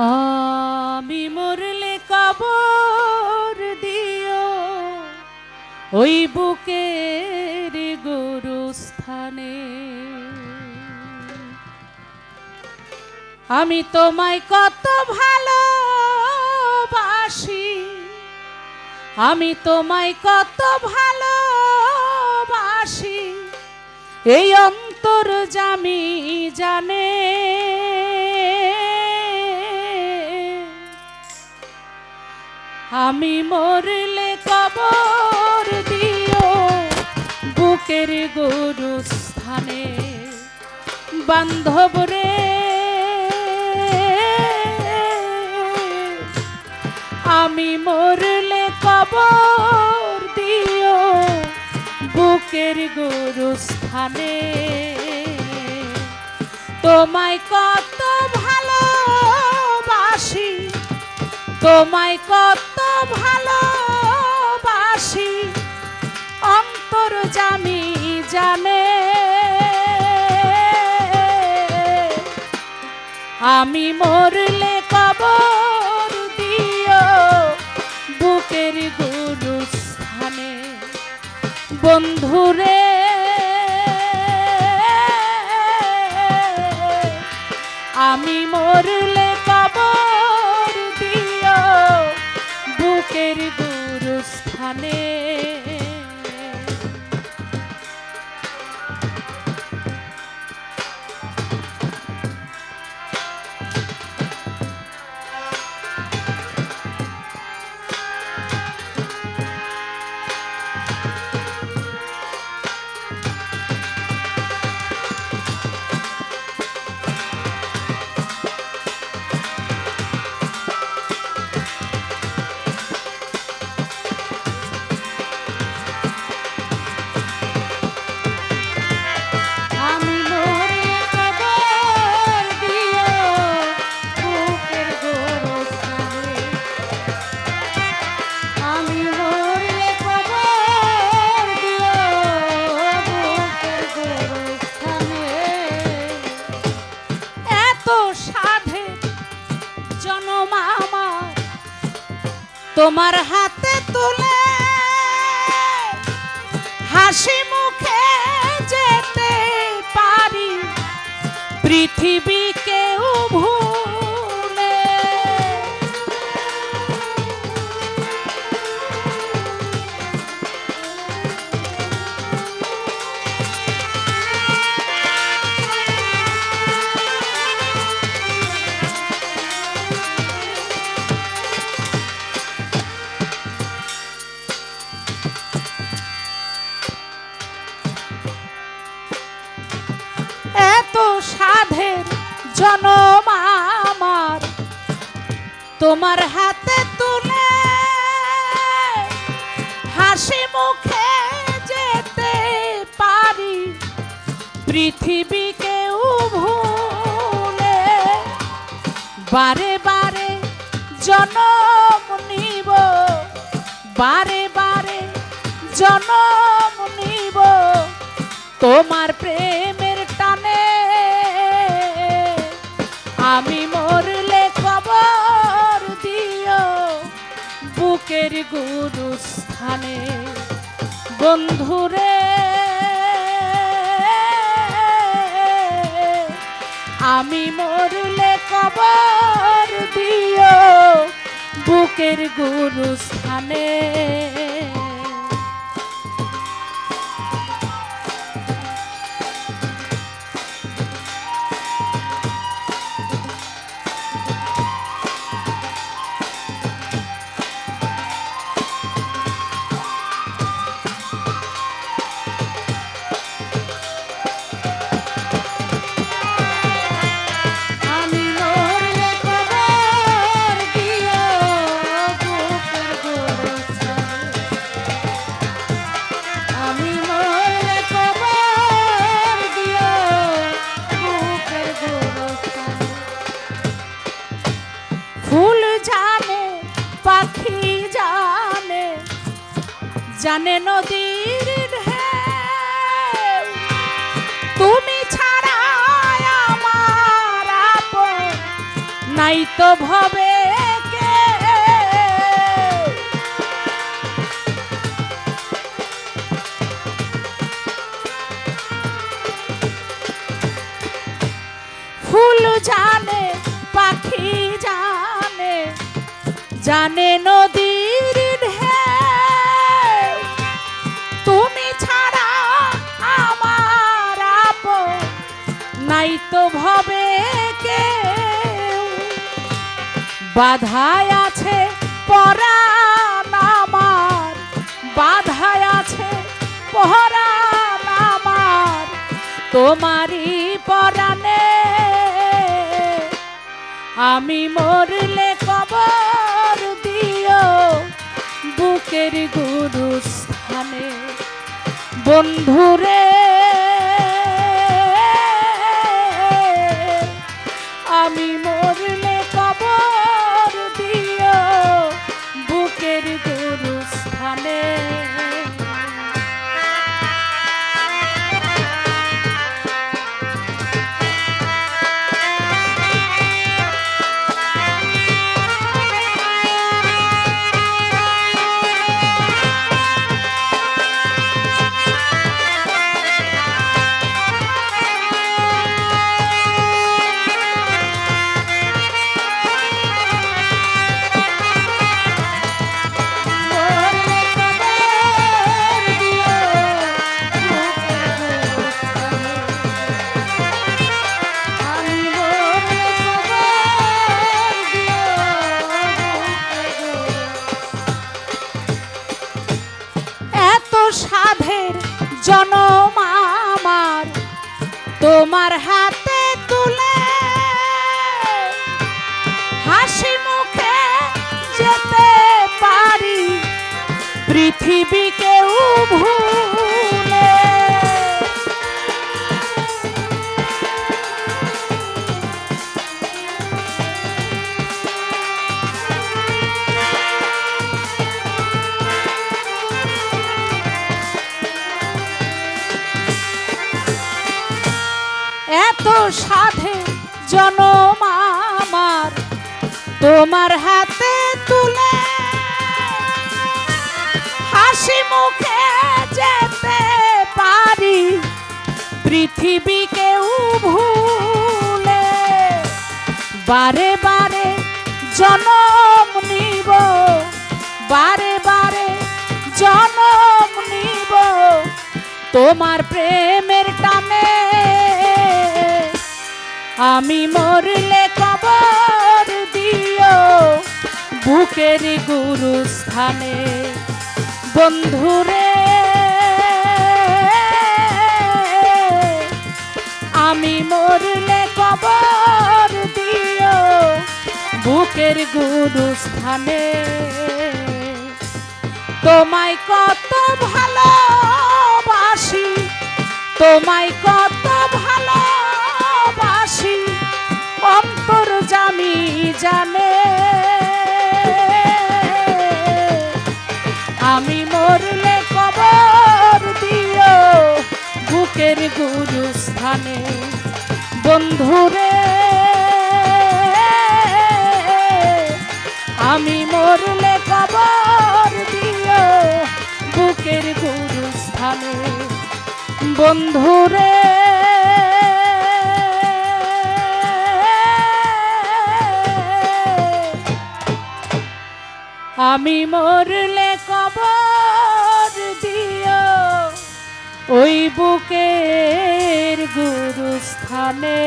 আমি মরলে কবর দিও। ওই বুকের গুরুস্থানে। আমি তোমায় কত ভালোবাসি। আমি তোমায় কত ভালোবাসি। এই অন্তর জামি জানে আমি মরলে কবর দিও বুকের গুরুস্থানে। বান্ধব রে, আমি মরলে কবর দিও বুকের গুরুস্থানে। তোমায় কত তোমায় কত ভালোবাসি। অন্তর জামি জানে আমি মরলে কবর দিও বুকের গুরুস্থানে। বন্ধুরে, আমি মরলে কবর তোমার হাতে তুলে হাসি মুখে যেতে পারি। পৃথিবীকে আমার। তোমার হাতে তুলে হাসি মুখে যেতে পারি। পৃথিবীকে ভুলে বারে বারে জনম নিব। বারে বারে জনম নিব। তোমার প্রেমের গুরুস্থানে বন্ধুরে আমি মরলে কবর দিও বুকের গুরুস্থানে। আমি জানে নদীর তুমি ছাড়া নাই তো ভবে ফুল জানে পাখি জানে জানে নদীর বাধায় আছে পরাণ আমার। বাধায় আছে পরাণ আমার। তোমারই পরাণে আমি মরলে কবর দিও বুকের গুরুস্থানে। বন্ধুরে তোমার হাতে তুলে। হাসি মুখে যেতে পারি পৃথিবীকে ভুলে তোমার হাতে তুলে হাসি মুখে যেতে পারি। পৃথিবীকেও ভুলে বারে বারে জনম নিব, বারে বারে জনম নিব। তোমার প্রেমের টানে আমি মরলে কবর বুকের গুরুস্থানে। বন্ধুরে, আমি মরলে কবর দিও বুকের গুরু স্থানে তোমায় কত ভালোবাসি, তোমায় কত গুরুস্থানে বন্ধুরে আমি মরলে কবর দিও বুকের গুরুস্থানে। বন্ধুরে আমি মরলে কবর ওই বুকের গুরুস্থানে।